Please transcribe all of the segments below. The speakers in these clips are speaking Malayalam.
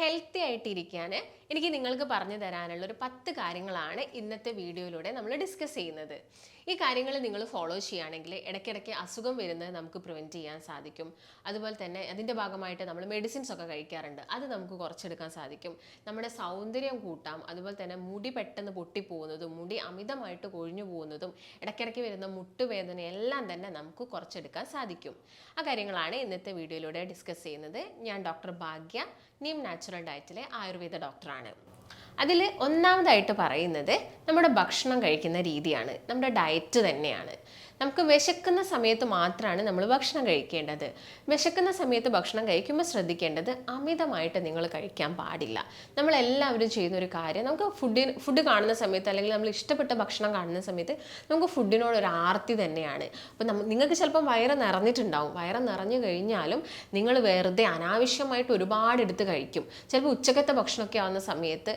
ഹെൽത്തി ആയിട്ടിരിക്കാൻ എനിക്ക് നിങ്ങൾക്ക് പറഞ്ഞു തരാനുള്ള ഒരു പത്ത് കാര്യങ്ങളാണ് ഇന്നത്തെ വീഡിയോയിലൂടെ നമ്മൾ ഡിസ്കസ് ചെയ്യുന്നത്. ഈ കാര്യങ്ങൾ നിങ്ങൾ ഫോളോ ചെയ്യുകയാണെങ്കിൽ ഇടയ്ക്കിടയ്ക്ക് അസുഖം വരുന്നത് നമുക്ക് പ്രിവെന്റ് ചെയ്യാൻ സാധിക്കും. അതുപോലെ തന്നെ അതിന്റെ ഭാഗമായിട്ട് നമ്മൾ മെഡിസിൻസ് ഒക്കെ കഴിക്കാറുണ്ട്. അത് നമുക്ക് കുറച്ചെടുക്കാൻ സാധിക്കും. നമ്മുടെ സൗന്ദര്യം കൂട്ടാം. അതുപോലെ തന്നെ മുടി പെട്ടെന്ന് പൊട്ടിപ്പോകുന്നതും മുടി അമിതമായിട്ട് കൊഴിഞ്ഞു പോകുന്നതും ഇടയ്ക്കിടയ്ക്ക് വരുന്ന മുട്ടുവേദന എല്ലാം തന്നെ നമുക്ക് കുറച്ചെടുക്കാൻ സാധിക്കും. ആ കാര്യങ്ങളാണ് ഇന്നത്തെ വീഡിയോയിലൂടെ ഡിസ്കസ് ചെയ്യുന്നത്. ഞാൻ ഡോക്ടർ ഭാഗ്യ നീം നാച്ചുറൽ ഡയറ്റിലെ ആയുർവേദ ഡോക്ടറാണ് അതിൽ ഒന്നാമതായിട്ട് പറയുന്നത് നമ്മുടെ ഭക്ഷണം കഴിക്കുന്ന രീതിയാണ് നമ്മുടെ ഡയറ്റ് തന്നെയാണ്. നമുക്ക് വിശക്കുന്ന സമയത്ത് മാത്രമാണ് നമ്മൾ ഭക്ഷണം കഴിക്കേണ്ടത്. വിശക്കുന്ന സമയത്ത് ഭക്ഷണം കഴിക്കുമ്പോൾ ശ്രദ്ധിക്കേണ്ടത് അമിതമായിട്ട് നിങ്ങൾ കഴിക്കാൻ പാടില്ല. നമ്മളെല്ലാവരും ചെയ്യുന്ന ഒരു കാര്യം നമുക്ക് ഫുഡിന് ഫുഡ് കാണുന്ന സമയത്ത് അല്ലെങ്കിൽ നമ്മൾ ഇഷ്ടപ്പെട്ട ഭക്ഷണം കാണുന്ന സമയത്ത് നമുക്ക് ഫുഡിനോട് ഒരു ആർത്തി തന്നെയാണ്. അപ്പോൾ നമ്മ നിങ്ങൾക്ക് ചിലപ്പം വയറ് നിറഞ്ഞിട്ടുണ്ടാവും. വയറ് നിറഞ്ഞു കഴിഞ്ഞാലും നിങ്ങൾ വെറുതെ അനാവശ്യമായിട്ട് ഒരുപാട് എടുത്ത് കഴിക്കും. ചിലപ്പോൾ ഉച്ചക്കത്തെ ഭക്ഷണമൊക്കെ ആവുന്ന സമയത്ത്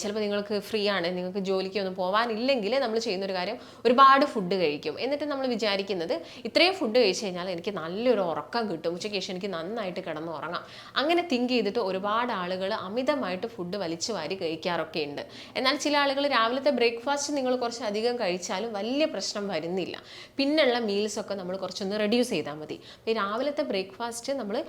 ചിലപ്പോൾ നിങ്ങൾക്ക് ഫ്രീ ആണ് നിങ്ങൾക്ക് ജോലിക്ക് ഒന്നും പോകാനില്ലെങ്കിൽ നമ്മൾ ചെയ്യുന്ന ഒരു കാര്യം ഒരുപാട് ഫുഡ് കഴിക്കും. എന്നിട്ട് നമ്മൾ വിചാരിക്കുന്നത് ഇത്രയും ഫുഡ് കഴിച്ച് കഴിഞ്ഞാൽ എനിക്ക് നല്ലൊരു ഉറക്കം കിട്ടും. ഉച്ചയ്ക്ക് ശേഷം എനിക്ക് നന്നായിട്ട് കിടന്ന് ഉറങ്ങാം. അങ്ങനെ തിങ്ക് ചെയ്തിട്ട് ഒരുപാട് ആളുകൾ അമിതമായിട്ട് ഫുഡ് വലിച്ചു വാരി കഴിക്കാറൊക്കെ ഉണ്ട്. എന്നാൽ ചില ആളുകൾ രാവിലത്തെ ബ്രേക്ക്ഫാസ്റ്റ് നിങ്ങൾ കുറച്ച് അധികം കഴിച്ചാലും വലിയ പ്രശ്നം വരുന്നില്ല. പിന്നെയുള്ള മീൽസ് ഒക്കെ നമ്മൾ കുറച്ചൊന്ന് റെഡ്യൂസ് ചെയ്താൽ മതി. രാവിലത്തെ ബ്രേക്ക്ഫാസ്റ്റ് നമ്മൾ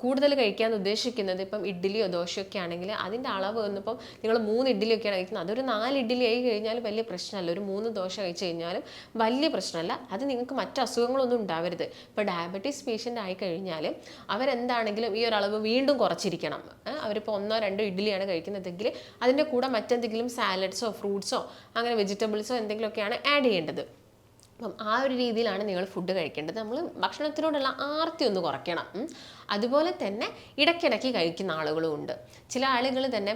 കൂടുതൽ കഴിക്കാൻ ഉദ്ദേശിക്കുന്നത് ഇപ്പം ഇഡ്ഡലിയോ ദോശയോ ഒക്കെ ആണെങ്കിൽ അതിന്റെ അളവ് വന്നിപ്പം നിങ്ങൾ മൂന്ന് ഇഡ്ഡലിയൊക്കെയാണ് കഴിക്കുന്നത്. അതൊരു നാല് ഇഡ്ഡലി ആയി കഴിഞ്ഞാൽ വലിയ പ്രശ്നമല്ല. ഒരു മൂന്ന് ദോശ കഴിച്ച് കഴിഞ്ഞാലും വലിയ പ്രശ്നമല്ല. അത് നിങ്ങൾക്ക് മറ്റ് അസുഖങ്ങളൊന്നും ഉണ്ടാവരുത്. ഇപ്പോൾ ഡയബറ്റീസ് പേഷ്യന്റ് ആയി കഴിഞ്ഞാൽ അവരെന്താണെങ്കിലും ഈ ഒരളവ് വീണ്ടും കുറച്ചിരിക്കണം. അവരിപ്പോൾ ഒന്നോ രണ്ടോ ഇഡ്ഡലിയാണ് കഴിക്കുന്നതെങ്കിൽ അതിന്റെ കൂടെ മറ്റെന്തെങ്കിലും സാലഡ്സോ ഫ്രൂട്ട്സോ അങ്ങനെ വെജിറ്റബിൾസോ എന്തെങ്കിലുമൊക്കെയാണ് ആഡ് ചെയ്യേണ്ടത്. അപ്പം ആ ഒരു രീതിയിലാണ് നിങ്ങൾ ഫുഡ് കഴിക്കേണ്ടത്. നമ്മൾ ഭക്ഷണത്തിനോടുള്ള ആർത്തി ഒന്ന് കുറയ്ക്കണം. അതുപോലെ തന്നെ ഇടയ്ക്കിടയ്ക്ക് കഴിക്കുന്ന ആളുകളും ഉണ്ട്. ചില ആളുകൾ തന്നെ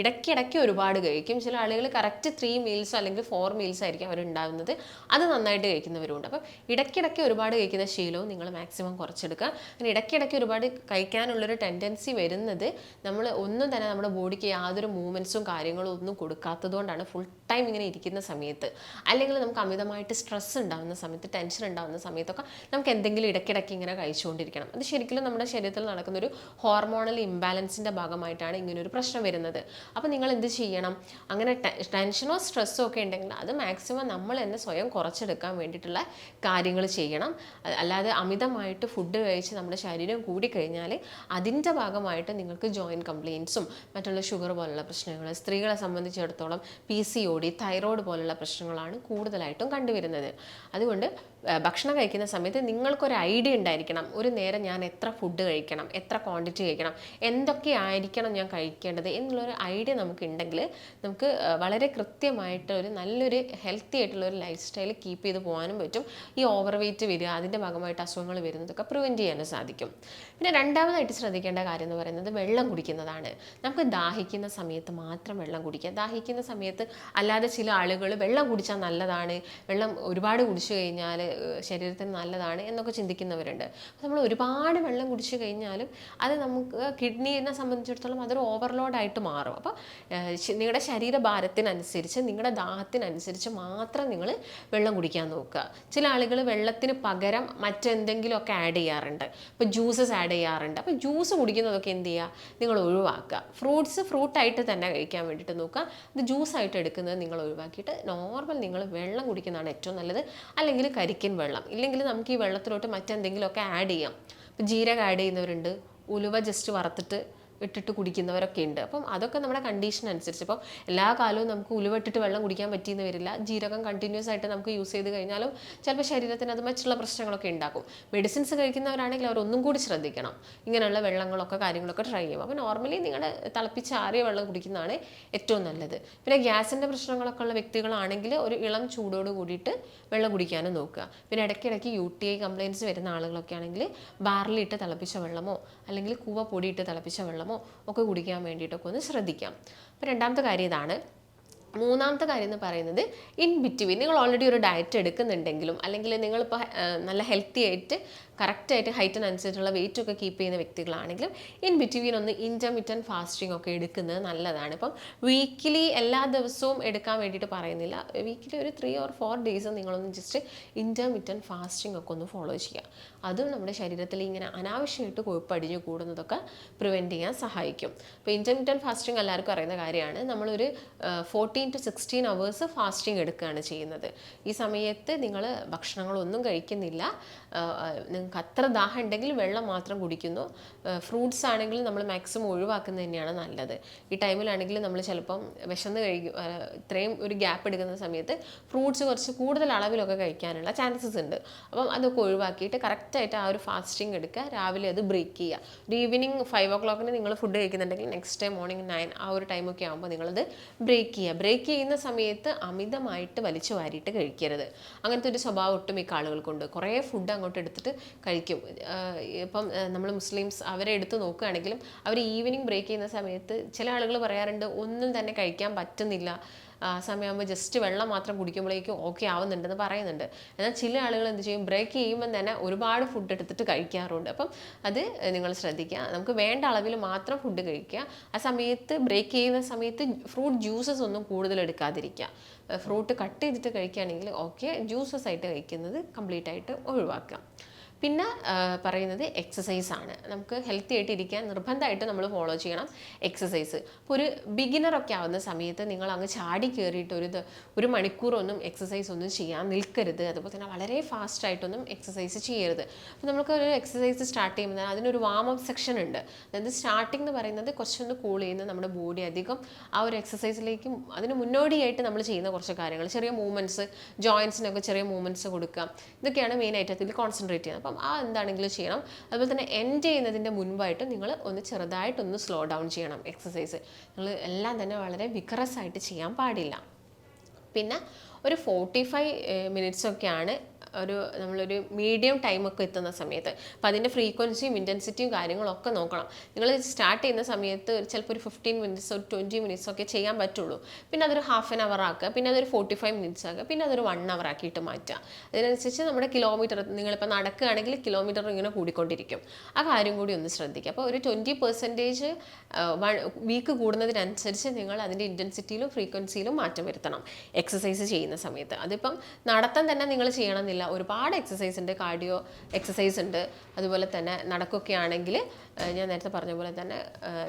ഇടയ്ക്കിടയ്ക്ക് ഒരുപാട് കഴിക്കും. ചില ആളുകൾ കറക്റ്റ് ത്രീ മീൽസ് അല്ലെങ്കിൽ ഫോർ മീൽസ് ആയിരിക്കും അവരുണ്ടാവുന്നത്. അത് നന്നായിട്ട് കഴിക്കുന്നവരുണ്ട് അപ്പം ഇടയ്ക്കിടയ്ക്ക് ഒരുപാട് കഴിക്കുന്ന ശീലവും നിങ്ങൾ മാക്സിമം കുറച്ചെടുക്കുക. അങ്ങനെ ഇടയ്ക്കിടയ്ക്ക് ഒരുപാട് കഴിക്കാനുള്ളൊരു ടെൻഡൻസി വരുന്നത് നമ്മൾ ഒന്നും തന്നെ നമ്മുടെ ബോഡിക്ക് യാതൊരു മൂവ്മെന്റ്സും കാര്യങ്ങളും ഒന്നും കൊടുക്കാത്തതുകൊണ്ടാണ് ഫുൾ ടൈം ഇങ്ങനെ ഇരിക്കുന്ന സമയത്ത്. അല്ലെങ്കിൽ നമുക്ക് അമിതമായിട്ട് സ്ട്രെസ് ഉണ്ടാകുന്ന സമയത്ത് ടെൻഷൻ ഉണ്ടാകുന്ന സമയത്തൊക്കെ നമുക്ക് എന്തെങ്കിലും ഇടയ്ക്കിടയ്ക്ക് ഇങ്ങനെ കഴിച്ചുകൊണ്ടിരിക്കണം. അത് ശരിക്കും നമ്മുടെ ശരീരത്തിൽ നടക്കുന്ന ഒരു ഹോർമോണൽ ഇംബാലൻസിന്റെ ഭാഗമായിട്ടാണ് ഇങ്ങനൊരു പ്രശ്നം വരുന്നത്. അപ്പോൾ നിങ്ങൾ എന്ത് ചെയ്യണം? അങ്ങനെ ടെൻഷനോ സ്ട്രെസ്സോ ഒക്കെ ഉണ്ടെങ്കിൽ അത് മാക്സിമം നമ്മൾ തന്നെ സ്വയം കുറച്ചെടുക്കാൻ വേണ്ടിയിട്ടുള്ള കാര്യങ്ങൾ ചെയ്യണം. അല്ലാതെ അമിതമായിട്ട് ഫുഡ് കഴിച്ച് നമ്മുടെ ശരീരം കൂടി കഴിഞ്ഞാൽ അതിന്റെ ഭാഗമായിട്ട് നിങ്ങൾക്ക് ജോയിന്റ് കംപ്ലയിൻസും മറ്റുള്ള ഷുഗർ പോലുള്ള പ്രശ്നങ്ങൾ സ്ത്രീകളെ സംബന്ധിച്ചിടത്തോളം P C O D thyroid പോലുള്ള പ്രശ്നങ്ങളാണ് കൂടുതലായിട്ടും കണ്ടുവരുന്നത്. അതുകൊണ്ട് ഭക്ഷണം കഴിക്കുന്ന സമയത്ത് നിങ്ങൾക്കൊരു ഐഡിയ ഉണ്ടായിരിക്കണം. ഒരു നേരം ഞാൻ എത്ര ഫുഡ് കഴിക്കണം എത്ര ക്വാണ്ടിറ്റി കഴിക്കണം എന്തൊക്കെ ആയിരിക്കണം ഞാൻ കഴിക്കേണ്ടത് എന്നുള്ളൊരു ഐഡിയ നമുക്കുണ്ടെങ്കിൽ നമുക്ക് വളരെ കൃത്യമായിട്ട് ഒരു നല്ലൊരു ഹെൽത്തി ആയിട്ടുള്ള ഒരു ലൈഫ് സ്റ്റൈൽ കീപ്പ് ചെയ്ത് പോകാനും പറ്റും. ഈ ഓവർ വെയിറ്റ് വരിക അതിന്റെ ഭാഗമായിട്ട് അസുഖങ്ങൾ വരുന്നതൊക്കെ പ്രിവെന്റ് ചെയ്യാനും സാധിക്കും. പിന്നെ രണ്ടാമതായിട്ട് ശ്രദ്ധിക്കേണ്ട കാര്യം എന്ന് പറയുന്നത് വെള്ളം കുടിക്കുന്നതാണ്. നമുക്ക് ദാഹിക്കുന്ന സമയത്ത് മാത്രം വെള്ളം കുടിക്കുക ദാഹിക്കുന്ന സമയത്ത് അല്ലാതെ ചില ആളുകൾ വെള്ളം കുടിച്ചാൽ നല്ലതാണ് വെള്ളം ഒരുപാട് കുടിച്ചു കഴിഞ്ഞാൽ ശരീരത്തിന് നല്ലതാണ് എന്നൊക്കെ ചിന്തിക്കുന്നവരുണ്ട്. നമ്മൾ ഒരുപാട് വെള്ളം കുടിച്ചു കഴിഞ്ഞാലും അത് നമുക്ക് കിഡ്നീനെ സംബന്ധിച്ചിടത്തോളം അതൊരു ഓവർലോഡായിട്ട് മാറും. അപ്പോൾ നിങ്ങളുടെ ശരീരഭാരത്തിനനുസരിച്ച് നിങ്ങളുടെ ദാഹത്തിനനുസരിച്ച് മാത്രം നിങ്ങൾ വെള്ളം കുടിക്കാൻ നോക്കുക. ചില ആളുകൾ വെള്ളത്തിന് പകരം മറ്റെന്തെങ്കിലുമൊക്കെ ആഡ് ചെയ്യാറുണ്ട്. ഇപ്പോൾ ജ്യൂസസ് ആഡ് ചെയ്യാറുണ്ട്. അപ്പോൾ ജ്യൂസ് കുടിക്കുന്നതൊക്കെ എന്ത് ചെയ്യുക? നിങ്ങൾ ഒഴിവാക്കുക. ഫ്രൂട്ട്സ് ഫ്രൂട്ടായിട്ട് തന്നെ കഴിക്കാൻ വേണ്ടിയിട്ട് നോക്കുക. ഇത് ജ്യൂസായിട്ട് എടുക്കുന്നത് നിങ്ങൾ ഒഴിവാക്കിയിട്ട് നോർമൽ നിങ്ങൾ വെള്ളം കുടിക്കുന്നതാണ് ഏറ്റവും നല്ലത്. അല്ലെങ്കിൽ കരിക്കൻ വെള്ളം. ഇല്ലെങ്കിൽ നമുക്ക് ഈ വെള്ളത്തിലോട്ട് മറ്റെന്തെങ്കിലുമൊക്കെ ആഡ് ചെയ്യാം. ഇപ്പോൾ ജീരകം ആഡ് ചെയ്യുന്നവരുണ്ട്. ഉലുവ ജസ്റ്റ് വറുത്തിട്ട് ഇട്ടിട്ട് കുടിക്കുന്നവരൊക്കെ ഉണ്ട്. അപ്പം അതൊക്കെ നമ്മുടെ കണ്ടീഷൻ അനുസരിച്ച്. ഇപ്പം എല്ലാ കാലവും നമുക്ക് ഉലുവട്ടിട്ട് വെള്ളം കുടിക്കാൻ പറ്റിയെന്ന് വരില്ല. ജീരകം കണ്ടിന്യൂസ് ആയിട്ട് നമുക്ക് യൂസ് ചെയ്ത് കഴിഞ്ഞാലും ചിലപ്പോൾ ശരീരത്തിന് അത് മറ്റുള്ള പ്രശ്നങ്ങളൊക്കെ ഉണ്ടാക്കും. മെഡിസിൻസ് കഴിക്കുന്നവരാണെങ്കിൽ അവർ ഒന്നും കൂടി ശ്രദ്ധിക്കണം. ഇങ്ങനെയുള്ള വെള്ളങ്ങളൊക്കെ കാര്യങ്ങളൊക്കെ ട്രൈ ചെയ്യും അപ്പോൾ നോർമലി നിങ്ങളുടെ തിളപ്പിച്ചാറിയ വെള്ളം കുടിക്കുന്നതാണ് ഏറ്റവും നല്ലത്. പിന്നെ ഗ്യാസിന്റെ പ്രശ്നങ്ങളൊക്കെ ഉള്ള വ്യക്തികളാണെങ്കിൽ ഒരു ഇളം ചൂടോട് കൂടിയിട്ട് വെള്ളം കുടിക്കാനും നോക്കുക. പിന്നെ ഇടയ്ക്കിടയ്ക്ക് യു ടി ഐ കംപ്ലയിൻസ് വരുന്ന ആളുകളൊക്കെ ആണെങ്കിൽ ബാറിലിട്ട് തിളപ്പിച്ച വെള്ളമോ അല്ലെങ്കിൽ കൂവ പൊടിയിട്ട് തിളപ്പിച്ച വെള്ളമോ ഒക്കെ കുടിക്കാൻ വേണ്ടിയിട്ടൊക്കെ ഒന്ന് ശ്രദ്ധിക്കാം. അപ്പോൾ രണ്ടാമത്തെ കാര്യം ഇതാണ്. മൂന്നാമത്തെ കാര്യം എന്ന് പറയുന്നത് ഇൻ ബിറ്റ്വീൻ നിങ്ങൾ ഓൾറെഡി ഒരു ഡയറ്റ് എടുക്കുന്നുണ്ടെങ്കിലും അല്ലെങ്കിൽ നിങ്ങളിപ്പോൾ നല്ല ഹെൽത്തി ആയിട്ട് കറക്റ്റായിട്ട് ഹൈറ്റിനനുസരിച്ചുള്ള വെയിറ്റ് ഒക്കെ കീപ്പ് ചെയ്യുന്ന വ്യക്തികളാണെങ്കിലും ഇൻ ബിറ്റ്വീൻ ഒന്ന് ഇന്റർമിറ്റൻ ഫാസ്റ്റിംഗ് ഒക്കെ എടുക്കുന്നത് നല്ലതാണ്. ഇപ്പം വീക്കിലി എല്ലാ ദിവസവും എടുക്കാൻ വേണ്ടിയിട്ട് പറയുന്നില്ല. വീക്കിലി ഒരു ത്രീ ഓർ ഫോർ ഡേയ്സ് നിങ്ങളൊന്ന് ജസ്റ്റ് ഇന്റർമിറ്റൻ ഫാസ്റ്റിംഗ് ഒക്കെ ഒന്ന് ഫോളോ ചെയ്യുക. അതും നമ്മുടെ ശരീരത്തിൽ ഇങ്ങനെ അനാവശ്യമായിട്ട് കൊഴുപ്പടിഞ്ഞു കൂടുന്നതൊക്കെ പ്രിവെന്റ് ചെയ്യാൻ സഹായിക്കും. അപ്പോൾ ഇന്റർമിറ്റൻ ഫാസ്റ്റിംഗ് എല്ലാവർക്കും അറിയുന്ന കാര്യമാണ്. നമ്മളൊരു fourteen to sixteen hours fasting എടുക്കുകയാണ് ചെയ്യുന്നത്. ഈ സമയത്ത് നിങ്ങൾ ഭക്ഷണങ്ങളൊന്നും കഴിക്കുന്നില്ല. നിങ്ങൾക്ക് അത്ര ദാഹം ഉണ്ടെങ്കിൽ വെള്ളം മാത്രം കുടിക്കുന്നു. ഫ്രൂട്ട്സ് ആണെങ്കിൽ നമ്മൾ മാക്സിമം ഒഴിവാക്കുന്നത് തന്നെയാണ് നല്ലത്. ഈ ടൈമിലാണെങ്കിൽ നമ്മൾ ചിലപ്പം വിശന്ന് കഴിക്കും ഇത്രയും ഒരു ഗ്യാപ്പ് എടുക്കുന്ന സമയത്ത് ഫ്രൂട്ട്സ് കുറച്ച് കൂടുതൽ അളവിലൊക്കെ കഴിക്കാനുള്ള ചാൻസസ് ഉണ്ട്. അപ്പം അതൊക്കെ ഒഴിവാക്കിയിട്ട് കറക്റ്റായിട്ട് ആ ഒരു ഫാസ്റ്റിംഗ് എടുക്കുക. രാവിലെ അത് ബ്രേക്ക് ചെയ്യുക. ഒരു ഈവനിങ് ഫൈവ് ഒ ക്ലോക്കിന് നിങ്ങൾ ഫുഡ് കഴിക്കുന്നുണ്ടെങ്കിൽ നെക്സ്റ്റ് ഡേ മോർണിംഗ് നയൻ ആ ഒരു ടൈമൊക്കെ ആകുമ്പോൾ നിങ്ങളത് ബ്രേക്ക് ചെയ്യുക. ബ്രേക്ക് ചെയ്യുന്ന സമയത്ത് അമിതമായിട്ട് വലിച്ചു വാരിയിട്ട് കഴിക്കരുത്. അങ്ങനത്തെ ഒരു സ്വഭാവം ഒട്ടുമിക്ക ആളുകൾക്കുണ്ട് കുറേ ഫുഡ് അങ്ങോട്ട് എടുത്തിട്ട് കഴിക്കും. ഇപ്പം നമ്മൾ മുസ്ലിംസ് അവരെ എടുത്ത് നോക്കുകയാണെങ്കിലും അവർ ഈവനിങ് ബ്രേക്ക് ചെയ്യുന്ന സമയത്ത് ചില ആളുകൾ പറയാറുണ്ട് ഒന്നും തന്നെ കഴിക്കാൻ പറ്റുന്നില്ല. ആ സമയമാകുമ്പോൾ ജസ്റ്റ് വെള്ളം മാത്രം കുടിക്കുമ്പോഴേക്കും ഓക്കെ ആവുന്നുണ്ടെന്ന് പറയുന്നുണ്ട്. എന്നാൽ ചില ആളുകൾ എന്ത് ചെയ്യും? ബ്രേക്ക് ചെയ്യുമ്പോൾ തന്നെ ഒരുപാട് ഫുഡ് എടുത്തിട്ട് കഴിക്കാറുണ്ട്. അപ്പം അത് നിങ്ങൾ ശ്രദ്ധിക്കുക. നമുക്ക് വേണ്ട അളവിൽ മാത്രം ഫുഡ് കഴിക്കുക. ആ സമയത്ത് ബ്രേക്ക് ചെയ്യുന്ന സമയത്ത് ഫ്രൂട്ട് ജ്യൂസസ് ഒന്നും കൂടുതൽ എടുക്കാതിരിക്കുക. ഫ്രൂട്ട് കട്ട് ചെയ്തിട്ട് കഴിക്കുകയാണെങ്കിൽ ഓക്കെ ജ്യൂസസ് ആയിട്ട് കഴിക്കുന്നത് കംപ്ലീറ്റ് ആയിട്ട് ഒഴിവാക്കുക. പിന്നെ പറയുന്നത് എക്സസൈസ് ആണ്. നമുക്ക് ഹെൽത്തി ആയിട്ട് ഇരിക്കാൻ നിർബന്ധമായിട്ട് നമ്മൾ ഫോളോ ചെയ്യണം എക്സസൈസ് ഇപ്പോൾ ഒരു ബിഗിനറൊക്കെ ആവുന്ന സമയത്ത് നിങ്ങൾ അങ്ങ് ചാടി കയറിയിട്ട് ഒരു ഒരു മണിക്കൂറൊന്നും എക്സസൈസ് ഒന്നും ചെയ്യാൻ നിൽക്കരുത്. അതുപോലെ തന്നെ വളരെ ഫാസ്റ്റായിട്ടൊന്നും എക്സസൈസ് ചെയ്യരുത്. അപ്പോൾ നമുക്ക് ഒരു എക്സസൈസ് സ്റ്റാർട്ട് ചെയ്യുമ്പോൾ അതിനൊരു വാം അപ്പ് സെക്ഷൻ ഉണ്ട്. അതായത് സ്റ്റാർട്ടിംഗ് എന്ന് പറയുന്നത് കുറച്ചൊന്ന് കൂൾ ചെയ്യുന്ന നമ്മുടെ ബോഡി അധികം ആ ഒരു എക്സസൈസിലേക്ക് അതിന് മുന്നോടിയായിട്ട് നമ്മൾ ചെയ്യുന്ന കുറച്ച് കാര്യങ്ങൾ. ചെറിയ മൂവ്മെന്റ്സ് ജോയിൻസിനൊക്കെ ചെറിയ മൂവ്മെന്റ്സ് കൊടുക്കുക. ഇതൊക്കെയാണ് മെയിനായിട്ട് അതിൽ കോൺസെൻട്രേറ്റ് ചെയ്യുന്നത്. അപ്പം ആ എന്താണെങ്കിലും ചെയ്യണം. അതുപോലെ തന്നെ എൻഡ് ചെയ്യുന്നതിന്റെ മുൻപായിട്ട് നിങ്ങൾ ഒന്ന് ചെറുതായിട്ടൊന്ന് സ്ലോ ഡൗൺ ചെയ്യണം എക്സസൈസ് നിങ്ങൾ എല്ലാം തന്നെ വളരെ വിക്രസ് ആയിട്ട് ചെയ്യാൻ പാടില്ല. പിന്നെ ഒരു ഫോർട്ടി ഫൈവ് മിനിറ്റ്സ് ഒക്കെയാണ് ഒരു നമ്മളൊരു മീഡിയം ടൈമൊക്കെ എത്തുന്ന സമയത്ത്. അപ്പോൾ അതിന്റെ ഫ്രീക്വൻസിയും ഇന്റൻസിറ്റിയും കാര്യങ്ങളൊക്കെ നോക്കണം. നിങ്ങൾ സ്റ്റാർട്ട് ചെയ്യുന്ന സമയത്ത് ചിലപ്പോൾ ഒരു ഫിഫ്റ്റീൻ മിനിറ്റ്സ് ഒരു ട്വന്റി മിനിറ്റ്സ് ഒക്കെ ചെയ്യാൻ പറ്റുള്ളൂ. പിന്നെ അതൊരു ഹാഫ് ആൻ അവർ ആക്കുക. പിന്നെ അതൊരു ഫോർട്ടി ഫൈവ് മിനിറ്റ്സ് ആക്കുക. പിന്നെ അതൊരു വൺ അവർ ആക്കിയിട്ട് മാറ്റുക. അതിനനുസരിച്ച് നമ്മുടെ കിലോമീറ്റർ നിങ്ങളിപ്പോൾ നടക്കുകയാണെങ്കിൽ കിലോമീറ്റർ ഇങ്ങനെ കൂടിക്കൊണ്ടിരിക്കും. ആ കാര്യം കൂടി ഒന്ന് ശ്രദ്ധിക്കുക. അപ്പോൾ ഒരു ട്വന്റി പെർസെന്റേജ് വീക്ക് കൂടുന്നതിനനുസരിച്ച് നിങ്ങൾ അതിന്റെ ഇന്റൻസിറ്റിയിലും ഫ്രീക്വൻസിയിലും മാറ്റം വരുത്തണം. എക്സസൈസ് ചെയ്യുന്ന സമയത്ത്. അതിപ്പം നടത്തം തന്നെ നിങ്ങൾ ചെയ്യണമെന്നില്ല. ഒരുപാട് എക്സസൈസ് ഉണ്ട് കാർഡിയോ എക്സസൈസ് ഉണ്ട്. അതുപോലെ തന്നെ നടക്കൊക്കെ ആണെങ്കിൽ ഞാൻ നേരത്തെ പറഞ്ഞ പോലെ തന്നെ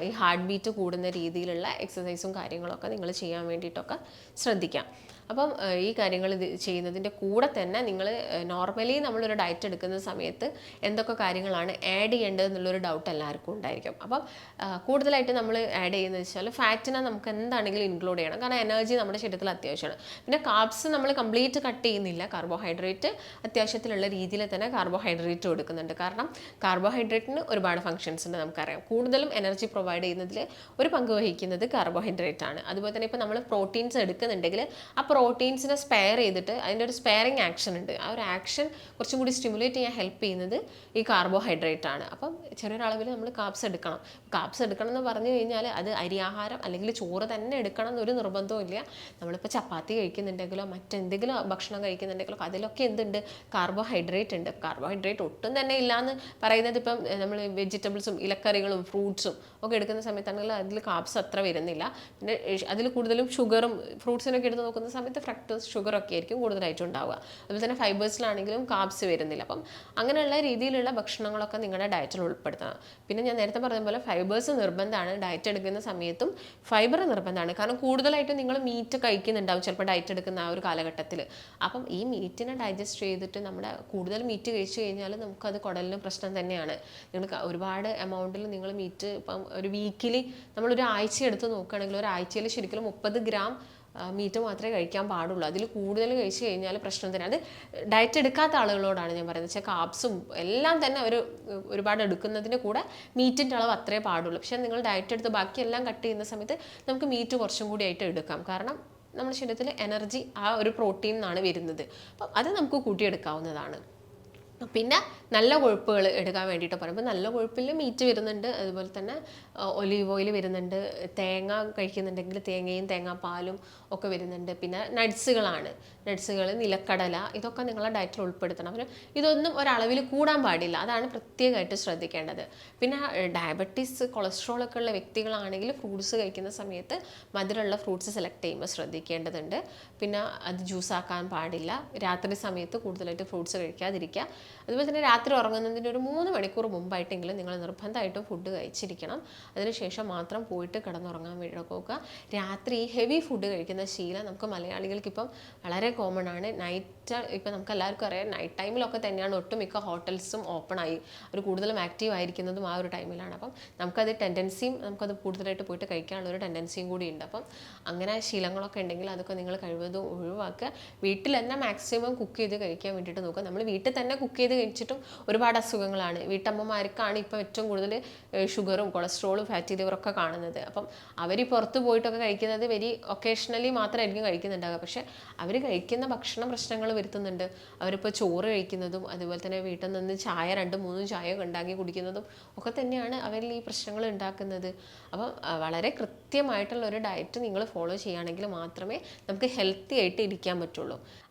ഈ ഹാർട്ട് ബീറ്റ് കൂടുന്ന രീതിയിലുള്ള എക്സസൈസും കാര്യങ്ങളൊക്കെ നിങ്ങൾ ചെയ്യാൻ വേണ്ടിയിട്ടൊക്കെ ശ്രദ്ധിക്കാം. അപ്പം ഈ കാര്യങ്ങൾ ചെയ്യുന്നതിന്റെ കൂടെ തന്നെ നിങ്ങൾ നോർമലി നമ്മളൊരു ഡയറ്റ് എടുക്കുന്ന സമയത്ത് എന്തൊക്കെ കാര്യങ്ങളാണ് ആഡ് ചെയ്യേണ്ടത് എന്നുള്ളൊരു ഡൗട്ട് എല്ലാവർക്കും ഉണ്ടായിരിക്കും. അപ്പം കൂടുതലായിട്ട് നമ്മൾ ആഡ് ചെയ്യുന്നത് വെച്ചാൽ ഫാറ്റിനെ നമുക്ക് എന്താണെങ്കിലും ഇൻക്ലൂഡ് ചെയ്യണം. കാരണം എനർജി നമ്മുടെ ശരീരത്തിൽ അത്യാവശ്യമാണ്. പിന്നെ കാർബ്സ് നമ്മൾ കംപ്ലീറ്റ് കട്ട് ചെയ്യുന്നില്ല. കാർബോഹൈഡ്രേറ്റ് അത്യാവശ്യത്തിലുള്ള രീതിയിൽ തന്നെ കാർബോഹൈഡ്രേറ്റ് കൊടുക്കുന്നുണ്ട് കാരണം കാർബോഹൈഡ്രേറ്റിന് ഒരുപാട് ഫങ്ഷൻസ് ഉണ്ട് നമുക്കറിയാം. കൂടുതലും എനർജി പ്രൊവൈഡ് ചെയ്യുന്നതിൽ ഒരു പങ്ക് വഹിക്കുന്നത് കാർബോഹൈഡ്രേറ്റ് ആണ്. അതുപോലെ തന്നെ ഇപ്പോൾ നമ്മൾ പ്രോട്ടീൻസ് എടുക്കുന്നുണ്ടെങ്കിൽ ആ പ്രോട്ടീൻസിനെ സ്പെയർ ചെയ്തിട്ട് അതിന്റെ ഒരു സ്പെയറിങ് ആക്ഷൻ ഉണ്ട്. ആ ഒരു ആക്ഷൻ കുറച്ചും കൂടി സ്റ്റിമുലേറ്റ് ചെയ്യാൻ ഹെൽപ്പ് ചെയ്യുന്നത് ഈ കാർബോഹൈഡ്രേറ്റ് ആണ്. അപ്പം ചെറിയൊരളവിൽ നമ്മൾ കാപ്സ് എടുക്കണം. കാപ്സ് എടുക്കണം എന്ന് പറഞ്ഞു കഴിഞ്ഞാൽ അത് അരിയാഹാരം അല്ലെങ്കിൽ ചോറ് തന്നെ എടുക്കണം എന്നൊരു നിർബന്ധവും ഇല്ല. നമ്മളിപ്പോൾ ചപ്പാത്തി കഴിക്കുന്നുണ്ടെങ്കിലോ മറ്റെന്തെങ്കിലും ഭക്ഷണം കഴിക്കുന്നുണ്ടെങ്കിലോ അതിലൊക്കെ എന്തുണ്ട്? കാർബോഹൈഡ്രേറ്റ് ഉണ്ട്. കാർബോഹൈഡ്രേറ്റ് ഒട്ടും തന്നെ ഇല്ലയെന്ന് പറയുന്നത് ഇപ്പം നമ്മൾ വെജിറ്റബിൾസും ഇലക്കറികളും ഫ്രൂട്ട്സും ഒക്കെ എടുക്കുന്ന സമയത്താണെങ്കിൽ അതിൽ കാപ്സ് അത്ര വരുന്നില്ല. പിന്നെ അതിൽ കൂടുതലും ഷുഗറും ഫ്രൂട്ട്സിനൊക്കെ എടുത്ത് നോക്കുന്ന സമയത്ത് ഫ്രക്ടോസ് ഷുഗർ ഒക്കെ ആയിരിക്കും കൂടുതലായിട്ട് ഉണ്ടാവുക അതുപോലെ തന്നെ ഫൈബേഴ്സിലാണെങ്കിലും കാപ്സ് വരുന്നില്ല. അപ്പം അങ്ങനെയുള്ള രീതിയിലുള്ള ഭക്ഷണങ്ങളൊക്കെ നിങ്ങളുടെ ഡയറ്റിൽ ഉൾപ്പെടുത്തണം. പിന്നെ ഞാൻ നേരത്തെ പറഞ്ഞ പോലെ ഫൈബേഴ്സ് നിർബന്ധമാണ്. ഡയറ്റ് എടുക്കുന്ന സമയത്തും ഫൈബർ നിർബന്ധമാണ്. കാരണം കൂടുതലായിട്ടും നിങ്ങൾ മീറ്റ് കഴിക്കുന്നുണ്ടാവും ചിലപ്പോൾ ഡയറ്റ് എടുക്കുന്ന ആ ഒരു കാലഘട്ടത്തിൽ. അപ്പം ഈ മീറ്റിനെ ഡൈജസ്റ്റ് ചെയ്തിട്ട് നമ്മുടെ കൂടുതൽ മീറ്റ് കഴിച്ചു കഴിഞ്ഞാൽ നമുക്കത് കുടലിന് പ്രശ്നം തന്നെയാണ്. നിങ്ങൾ ഒരുപാട് എമൗണ്ടിൽ നിങ്ങൾ മീറ്റ് ഇപ്പം ഒരു വീക്കിലി നമ്മളൊരു ആഴ്ച എടുത്ത് നോക്കുകയാണെങ്കിൽ ഒരു ആഴ്ചയിൽ ശരിക്കും മുപ്പത് ഗ്രാം മീറ്റ് മാത്രമേ കഴിക്കാൻ പാടുള്ളൂ. അതിൽ കൂടുതൽ കഴിച്ചു കഴിഞ്ഞാൽ പ്രശ്നം തന്നെ. അത് ഡയറ്റ് എടുക്കാത്ത ആളുകളോടാണ് ഞാൻ പറയുന്നത്. വെച്ചാൽ കാപ്സും എല്ലാം തന്നെ അവർ ഒരുപാട് എടുക്കുന്നതിന്റെ കൂടെ മീറ്റിന്റെ അളവ് അത്രേ പാടുള്ളൂ. പക്ഷേ നിങ്ങൾ ഡയറ്റ് എടുത്ത് ബാക്കിയെല്ലാം കട്ട് ചെയ്യുന്ന സമയത്ത് നമുക്ക് മീറ്റ് കുറച്ചും കൂടി ആയിട്ട് എടുക്കാം. കാരണം നമ്മുടെ ശരീരത്തിൽ എനർജി ആ ഒരു പ്രോട്ടീൻ നിന്നാണ് വരുന്നത്. അപ്പം അത് നമുക്ക് കൂട്ടിയെടുക്കാവുന്നതാണ്. പിന്നെ നല്ല കൊഴുപ്പുകൾ എടുക്കാൻ വേണ്ടിയിട്ട് പറയുമ്പോൾ നല്ല കൊഴുപ്പിൽ മീറ്റ് വരുന്നുണ്ട്. അതുപോലെ തന്നെ ഒലീവ് ഓയിൽ വരുന്നുണ്ട്. തേങ്ങ കഴിക്കുന്നുണ്ടെങ്കിൽ തേങ്ങയും തേങ്ങാപ്പാലും ഒക്കെ വരുന്നുണ്ട്. പിന്നെ നട്ട്സുകളാണ്. നട്ട്സുകൾ നിലക്കടല ഇതൊക്കെ നിങ്ങളെ ഡയറ്റിൽ ഉൾപ്പെടുത്തണം. അപ്പം ഇതൊന്നും ഒരളവിൽ കൂടാൻ പാടില്ല. അതാണ് പ്രത്യേകമായിട്ട് ശ്രദ്ധിക്കേണ്ടത്. പിന്നെ ഡയബറ്റീസ് കൊളസ്ട്രോൾ ഒക്കെ ഉള്ള വ്യക്തികളാണെങ്കിൽ ഫ്രൂട്ട്സ് കഴിക്കുന്ന സമയത്ത് മധുരമുള്ള ഫ്രൂട്ട്സ് സെലക്ട് ചെയ്യുമ്പോൾ ശ്രദ്ധിക്കേണ്ടതുണ്ട്. പിന്നെ അത് ജ്യൂസ് ആക്കാൻ പാടില്ല. രാത്രി സമയത്ത് കൂടുതലായിട്ട് ഫ്രൂട്ട്സ് കഴിക്കാതിരിക്കുക. അതുപോലെ തന്നെ രാത്രി ഉറങ്ങുന്നതിന്റെ ഒരു മൂന്ന് മണിക്കൂർ മുമ്പായിട്ടെങ്കിലും നിങ്ങൾ നിർബന്ധമായിട്ടും ഫുഡ് കഴിച്ചിരിക്കണം. അതിനുശേഷം മാത്രം പോയിട്ട് കിടന്നുറങ്ങാൻ നോക്കുക. രാത്രി ഹെവി ഫുഡ് കഴിക്കുന്ന ശീലം നമുക്ക് മലയാളികൾക്ക് ഇപ്പം വളരെ കോമൺ ആണ്. നൈറ്റ് ഇപ്പം നമുക്ക് എല്ലാവർക്കും അറിയാം നൈറ്റ് ടൈമിലൊക്കെ തന്നെയാണ് ഒട്ടുമിക്ക ഹോട്ടൽസും ഓപ്പൺ ആയി. അവർ കൂടുതലും ആക്റ്റീവ് ആയിരിക്കുന്നതും ആ ഒരു ടൈമിലാണ് അപ്പം നമുക്കത് ടെൻഡൻസിയും നമുക്കത് കൂടുതലായിട്ട് പോയിട്ട് കഴിക്കാനുള്ള ഒരു ടെൻഡൻസിയും കൂടി ഉണ്ട് അപ്പം അങ്ങനെ ശീലങ്ങളൊക്കെ ഉണ്ടെങ്കിൽ അതൊക്കെ നിങ്ങൾ കഴിവതും ഒഴിവാക്കുക. വീട്ടിൽ തന്നെ മാക്സിമം കുക്ക് ചെയ്ത് കഴിക്കാൻ വേണ്ടിയിട്ട് നോക്കുക. നമ്മൾ വീട്ടിൽ തന്നെ കുക്ക് ചെയ്ത് കഴിച്ചിട്ടും ഒരുപാട് അസുഖങ്ങളാണ്. വീട്ടമ്മമാർക്കാണ് ഇപ്പോൾ ഏറ്റവും കൂടുതൽ ഷുഗറും കൊളസ്ട്രോളും ഫാറ്റി ലിവറൊക്കെ കാണുന്നത്. അപ്പം അവർ പുറത്ത് പോയിട്ടൊക്കെ കഴിക്കുന്നത് വെരി ഒക്കേഷണലി മാത്രമായിരിക്കും കഴിക്കുന്നുണ്ടാവുക. പക്ഷേ അവർ കഴിക്കുന്ന ഭക്ഷണ പ്രശ്നങ്ങൾ വരുത്തുന്നുണ്ട്. അവരിപ്പോൾ ചോറ് കഴിക്കുന്നതും അതുപോലെ തന്നെ വീട്ടിൽ നിന്ന് ചായ രണ്ടും മൂന്നും ചായ ഉണ്ടാക്കി കുടിക്കുന്നതും ഒക്കെ തന്നെയാണ് അവരിൽ ഈ പ്രശ്നങ്ങൾ ഉണ്ടാക്കുന്നത്. അപ്പം വളരെ കൃത്യമായിട്ടുള്ള ഒരു ഡയറ്റ് നിങ്ങൾ ഫോളോ ചെയ്യുകയാണെങ്കിൽ മാത്രമേ നമുക്ക് ഹെൽത്തി ആയിട്ട് ഇരിക്കാൻ പറ്റുള്ളൂ.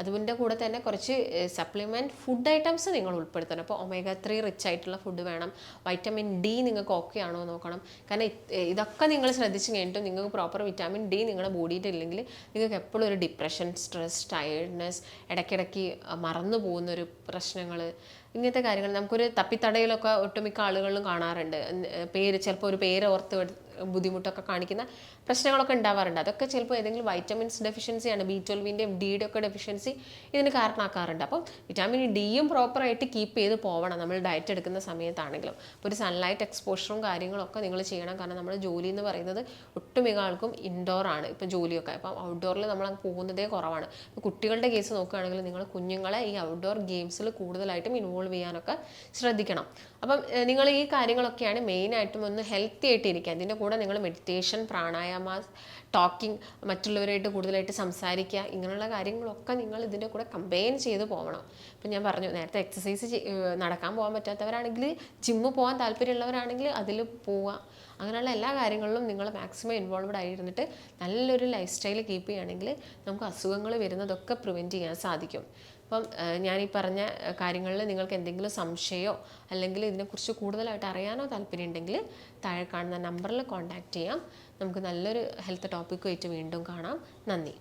അതിന്റെ കൂടെ തന്നെ കുറച്ച് സപ്ലിമെന്റ് ഫുഡ് ഐറ്റംസ് നിങ്ങൾ ഉൾപ്പെടുത്തണം. അപ്പോൾ ഒമേഗ ത്രീ റിച്ച് ആയിട്ടുള്ള ഫുഡ് വേണം. വൈറ്റമിൻ ഡി നിങ്ങൾക്ക് ഓക്കെ ആണോ നോക്കണം. കാരണം ഇതൊക്കെ നിങ്ങൾ ശ്രദ്ധിച്ച് കഴിഞ്ഞിട്ടും നിങ്ങൾക്ക് പ്രോപ്പർ വിറ്റാമിൻ ഡി നിങ്ങളുടെ ബോഡിയിൽ ഇല്ലെങ്കിൽ നിങ്ങൾക്ക് എപ്പോഴും ഒരു ഡിപ്രഷൻ സ്ട്രെസ് ടയേർഡ്നെസ് ഇടയ്ക്കിടയ്ക്ക് മറന്നു പോകുന്ന ഒരു പ്രശ്നങ്ങൾ ഇങ്ങനത്തെ കാര്യങ്ങൾ നമുക്കൊരു തപ്പിത്തടയിലൊക്കെ ഒട്ടുമിക്ക ആളുകളിലും കാണാറുണ്ട്. പേര് ചിലപ്പോൾ ഒരു പേര് ഓർത്ത് ബുദ്ധിമുട്ടൊക്കെ കാണിക്കുന്ന പ്രശ്നങ്ങളൊക്കെ ഉണ്ടാവാറുണ്ട്. അതൊക്കെ ചിലപ്പോൾ ഏതെങ്കിലും വൈറ്റമിൻസ് ഡെഫിഷ്യൻസിയാണ് ബി ട്വൽവിന്റെയും ഡിയുടെ ഒക്കെ ഡെഫിഷ്യൻസി ഇതിന് കാരണമാക്കാറുണ്ട്. അപ്പം വിറ്റാമിൻ ഡിയും പ്രോപ്പറായിട്ട് കീപ്പ് ചെയ്ത് പോവണം. നമ്മൾ ഡയറ്റ് എടുക്കുന്ന സമയത്താണെങ്കിലും. അപ്പോൾ ഒരു സൺലൈറ്റ് എക്സ്പോഷറും കാര്യങ്ങളൊക്കെ നിങ്ങൾ ചെയ്യണം. കാരണം നമ്മുടെ ജോലി എന്ന് പറയുന്നത് ഒട്ടുമിക ആൾക്കും ഇൻഡോർ ആണ്. ഇപ്പം ജോലിയൊക്കെ. അപ്പം ഔട്ട്ഡോറിൽ നമ്മൾ പോകുന്നതേ കുറവാണ്. ഇപ്പോൾ കുട്ടികളുടെ കേസ് നോക്കുകയാണെങ്കിൽ നിങ്ങൾ കുഞ്ഞുങ്ങളെ ഈ ഔട്ട്ഡോർ ഗെയിംസിൽ കൂടുതലായിട്ടും ഇൻവോൾവ് ചെയ്യാനൊക്കെ ശ്രദ്ധിക്കണം. അപ്പം നിങ്ങൾ ഈ കാര്യങ്ങളൊക്കെയാണ് മെയിനായിട്ടും ഒന്ന് ഹെൽത്തി ആയിട്ട് ഇരിക്കുക. അതിന്റെ കൂടെ നിങ്ങൾ മെഡിറ്റേഷൻ പ്രാണായാമ ടോക്കിംഗ് മറ്റുള്ളവരായിട്ട് കൂടുതലായിട്ട് സംസാരിക്കുക ഇങ്ങനെയുള്ള കാര്യങ്ങളൊക്കെ നിങ്ങൾ ഇതിന്റെ കൂടെ കമ്പൈൻ ചെയ്ത് പോകണം ഇപ്പം ഞാൻ പറഞ്ഞു നേരത്തെ എക്സസൈസ് നടക്കാൻ പോകാൻ പറ്റാത്തവരാണെങ്കിൽ ജിമ്മ് പോകാൻ താല്പര്യമുള്ളവരാണെങ്കിൽ അതിൽ പോവുക. അങ്ങനെയുള്ള എല്ലാ കാര്യങ്ങളിലും നിങ്ങൾ മാക്സിമം ഇൻവോൾവഡ് ആയിരുന്നിട്ട് നല്ലൊരു ലൈഫ് സ്റ്റൈൽ കീപ്പ് ചെയ്യുകയാണെങ്കിൽ നമുക്ക് അസുഖങ്ങൾ വരുന്നതൊക്കെ പ്രിവെന്റ് ചെയ്യാൻ സാധിക്കും. അപ്പം ഞാൻ ഈ പറഞ്ഞ കാര്യങ്ങളിൽ നിങ്ങൾക്ക് എന്തെങ്കിലും സംശയമോ അല്ലെങ്കിൽ ഇതിനെക്കുറിച്ച് കൂടുതലായിട്ട് അറിയാനോ താല്പര്യമുണ്ടെങ്കിൽ താഴെ കാണുന്ന നമ്പറിൽ കോൺടാക്റ്റ് ചെയ്യാം. നമുക്ക് നല്ലൊരു ഹെൽത്ത് ടോപ്പിക്കുമായിട്ട് വീണ്ടും കാണാം. നന്ദി.